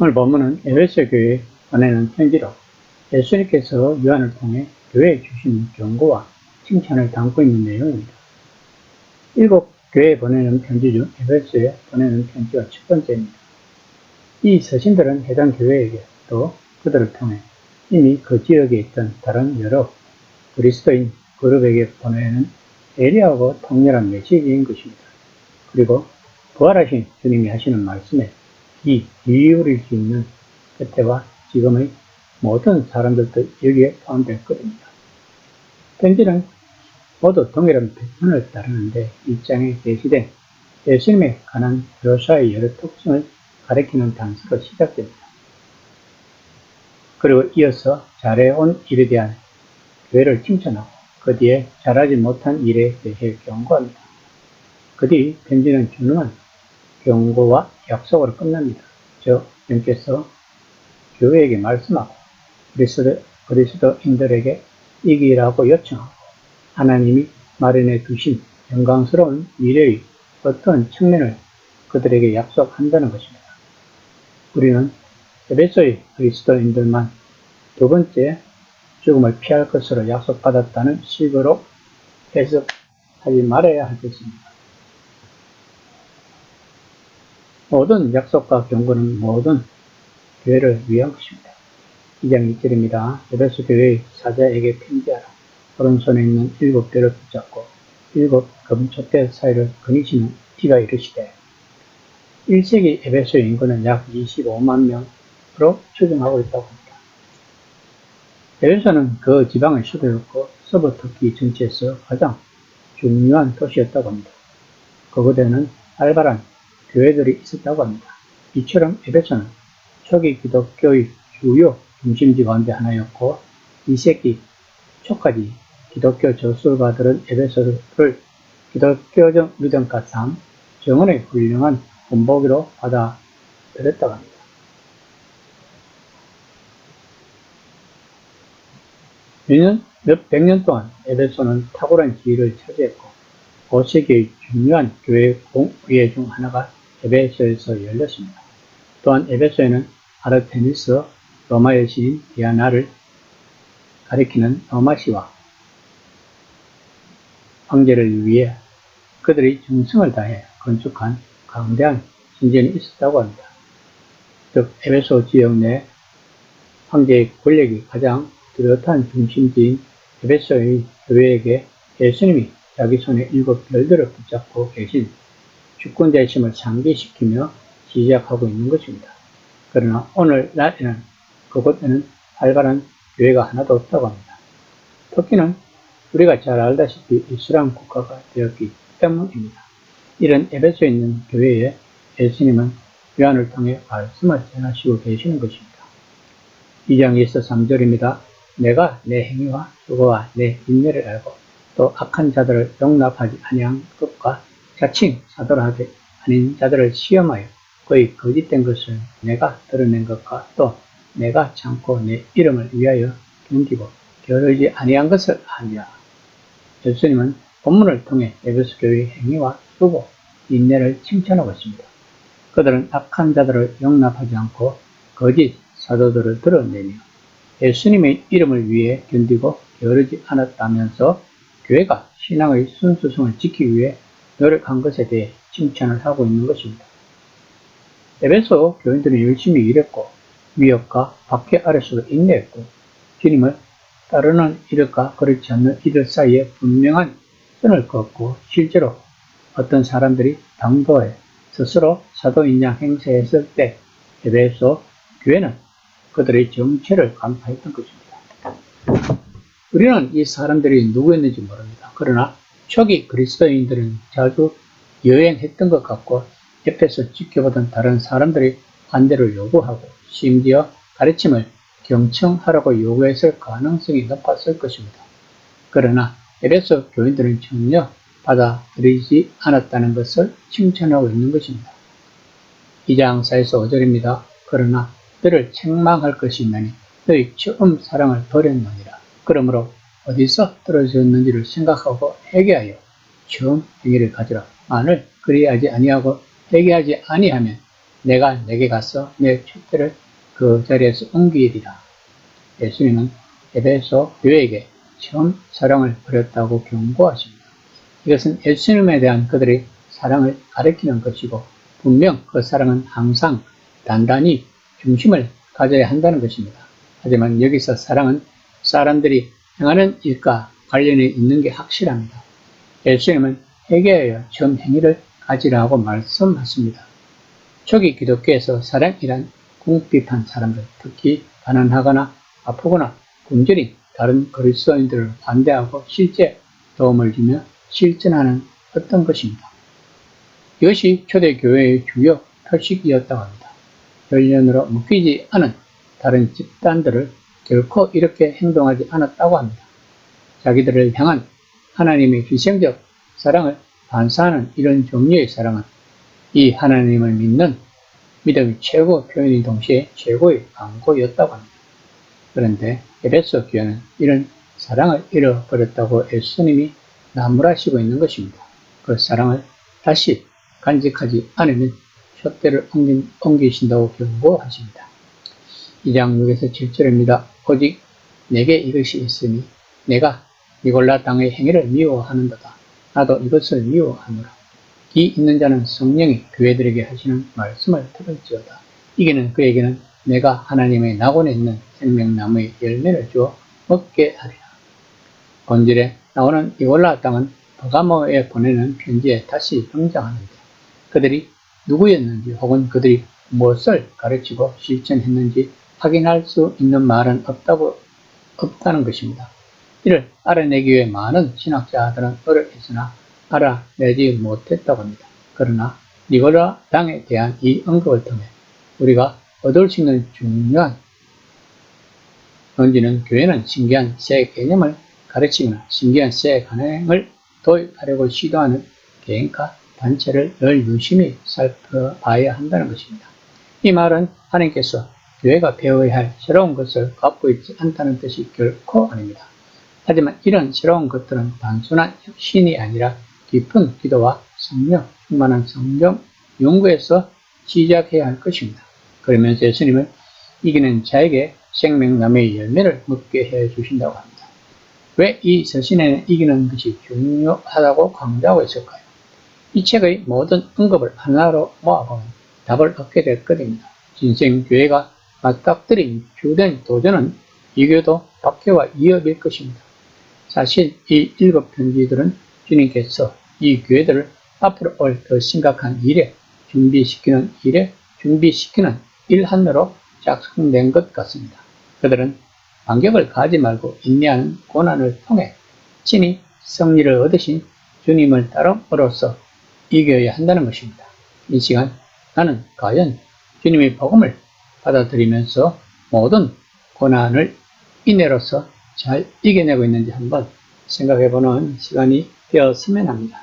오늘 본문은 에베소 교회에 보내는 편지로 예수님께서 요한을 통해 교회에 주신 경고와 칭찬을 담고 있는 내용입니다. 일곱 교회에 보내는 편지 중 에베소에 보내는 편지가 첫 번째입니다. 이 서신들은 해당 교회에게 또 그들을 통해 이미 그 지역에 있던 다른 여러 그리스도인 그룹에게 보내는 예리하고 통렬한 메시지인 것입니다. 그리고 부활하신 주님이 하시는 말씀에 이 이유를 수 있는 그때와 지금의 모든 사람들도 여기에 포함될 것입니다. 편지는 모두 동일한 패턴을 따르는데 입장에 게시된 예수님에 관한 묘사의 여러 특징을 가리키는 단서로 시작됩니다. 그리고 이어서 잘해온 일에 대한 교회를 칭찬하고 그 뒤에 잘하지 못한 일에 대해 경고합니다. 그 뒤 편지는 준엄한 경고와 약속으로 끝납니다. 즉, 주님께서 교회에게 말씀하고 그리스도, 그리스도인들에게 이기라고 요청하고 하나님이 마련해 두신 영광스러운 미래의 어떤 측면을 그들에게 약속한다는 것입니다. 우리는 에베소의 그리스도인들만 두 번째 죽음을 피할 것으로 약속받았다는 식으로 해석하지 말아야 하겠습니다. 모든 약속과 경고는 모든 교회를 위한 것입니다. 2장 2절입니다. 에베소 교회의 사자에게 편지하라. 오른손에 있는 일곱 뼈를 붙잡고 일곱 금초대 사이를 거니시는 이가 이르시되 1세기 에베소 인구는 약 25만 명으로 추정하고 있다고 합니다. 에베소는 그 지방의 수도였고 서부 터키 전체에서 가장 중요한 도시였다고 합니다. 그곳에는 활발한 교회들이 있었다고 합니다. 이처럼 에베소는 초기 기독교의 주요 중심지 가운데 하나였고 2세기 초까지 기독교 저술가들은 에베소를 기독교적 믿음과 삶, 정원의 훌륭한 본보기로 받아들였다고 합니다. 몇년, 몇 백 년 동안 에베소는 탁월한 지위를 차지했고 5세기의 중요한 교회 공의회 중 하나가 에베소에서 열렸습니다. 또한 에베소에는 아르테미스 로마의 시인 디아나를 가리키는 로마시와 황제를 위해 그들이 정성을 다해 건축한 강대한 신전이 있었다고 합니다. 즉 에베소 지역 내 황제의 권력이 가장 뚜렷한 중심지인 에베소의 교회에게 예수님이 자기 손에 일곱 별들을 붙잡고 계신 주권자의심을 상기시키며 시작하고 있는 것입니다. 그러나 오늘날에는 그곳에는 활발한 교회가 하나도 없다고 합니다. 터키는 우리가 잘 알다시피 이슬람 국가가 되었기 때문입니다. 이런 에베소에 있는 교회에 예수님은 요한을 통해 말씀을 전하시고 계시는 것입니다. 2장 1서 3절입니다. 내가 내 행위와 수고와 내 인내를 알고 또 악한 자들을 용납하지 아니한 것과 자칭 사도하되 아닌 자들을 시험하여 그의 거짓된 것을 내가 드러낸 것과 또 내가 참고 내 이름을 위하여 견디고 겨루지 아니한 것을 아니라 예수님은 본문을 통해 에베소 교회의 행위와 수고, 인내를 칭찬하고 있습니다. 그들은 악한 자들을 용납하지 않고 거짓 사도들을 드러내며 예수님의 이름을 위해 견디고 겨루지 않았다면서 교회가 신앙의 순수성을 지키기 위해 노력한 것에 대해 칭찬을 하고 있는 것입니다. 에베소 교인들은 열심히 일했고 위협과 박해 아래서도 인내했고 주님을 따르는 이들과 그렇지 않는 이들 사이에 분명한 선을 그었고 실제로 어떤 사람들이 당도에 스스로 사도인 양 행세했을 때 에베소 교회는 그들의 정체를 간파했던 것입니다. 우리는 이 사람들이 누구였는지 모릅니다. 그러나 초기 그리스도인들은 자주 여행했던 것 같고 옆에서 지켜보던 다른 사람들이 반대를 요구하고 심지어 가르침을 경청하라고 요구했을 가능성이 높았을 것입니다. 그러나 에베소 교인들은 전혀 받아들이지 않았다는 것을 칭찬하고 있는 것입니다. 2장 4에서 5절입니다. 그러나 너를 책망할 것이 있나니 너희 처음 사랑을 버렸느니라. 그러므로 어디서 떨어졌는지를 생각하고 회개하여 처음 행위를 가지라. 만을 그리하지 아니하고 회개하지 아니하면 내가 내게 가서 내 촛대를 그 자리에서 옮기리라. 예수님은 에베소 교회에게 처음 사랑을 버렸다고 경고하십니다. 이것은 예수님에 대한 그들의 사랑을 가리키는 것이고 분명 그 사랑은 항상 단단히 중심을 가져야 한다는 것입니다. 하지만 여기서 사랑은 사람들이 행하는 일과 관련이 있는 게 확실합니다. 예수님은 회개하여 전 행위를 가지라고 말씀하십니다. 초기 기독교에서 사랑이란 궁핍한 사람들, 특히 가난하거나 아프거나 굶주린 다른 그리스도인들을 반대하고 실제 도움을 주며 실천하는 어떤 것입니다. 이것이 초대교회의 주요 표식이었다고 합니다. 결연으로 묶이지 않은 다른 집단들을 결코 이렇게 행동하지 않았다고 합니다. 자기들을 향한 하나님의 희생적 사랑을 반사하는 이런 종류의 사랑은 이 하나님을 믿는 믿음의 최고 표현인 동시에 최고의 광고였다고 합니다. 그런데 에베소 교회는 이런 사랑을 잃어버렸다고 예수님이 나무라시고 있는 것입니다. 그 사랑을 다시 간직하지 않으면 촛대를 옮기신다고 경고하십니다. 2장 6에서 7절입니다. 오직 내게 이것이 있으니 내가 니골라 당의 행위를 미워하는도다. 나도 이것을 미워하노라. 이 있는 자는 성령이 교회들에게 하시는 말씀을 들을지어다. 이게는 그에게는 내가 하나님의 낙원에 있는 생명나무의 열매를 주어 먹게 하리라. 본질에 나오는 이골라 땅은 버가모에 보내는 편지에 다시 등장하는데 그들이 누구였는지 혹은 그들이 무엇을 가르치고 실천했는지 확인할 수 있는 말은 없다고 없다는 것입니다. 이를 알아내기 위해 많은 신학자들은 노력했으나 알아내지 못했다고 합니다. 그러나 니고라 당에 대한 이 언급을 통해 우리가 얻을 수 있는 중요한 뭔지는 교회는 신기한 새 개념을 가르치거나 신기한 새 관행을 도입하려고 시도하는 개인과 단체를 늘 유심히 살펴봐야 한다는 것입니다. 이 말은 하나님께서 교회가 배워야 할 새로운 것을 갖고 있지 않다는 뜻이 결코 아닙니다. 하지만 이런 새로운 것들은 단순한 혁신이 아니라 깊은 기도와 성령, 충만한 성경 연구에서 시작해야 할 것입니다. 그러면서 예수님은 이기는 자에게 생명나무의 열매를 먹게 해 주신다고 합니다. 왜 이 서신에는 이기는 것이 중요하다고 강조하고 있을까요? 이 책의 모든 언급을 하나로 모아보면 답을 얻게 될 것입니다. 진생 교회가 맞닥뜨린 주된 도전은 이교도 박해와 위협일 것입니다. 사실 이 일곱 편지들은 주님께서 이 교회들을 앞으로 올 더 심각한 일에 준비시키는 일에 준비시키는 일 하나로 작성된 것 같습니다. 그들은 반격을 가지 말고 인내하는 고난을 통해 친히 승리를 얻으신 주님을 따름으로써 이겨야 한다는 것입니다. 이 시간 나는 과연 주님의 복음을 받아들이면서 모든 고난을 인내로서 잘 이겨내고 있는지 한번 생각해 보는 시간이 되었으면 합니다.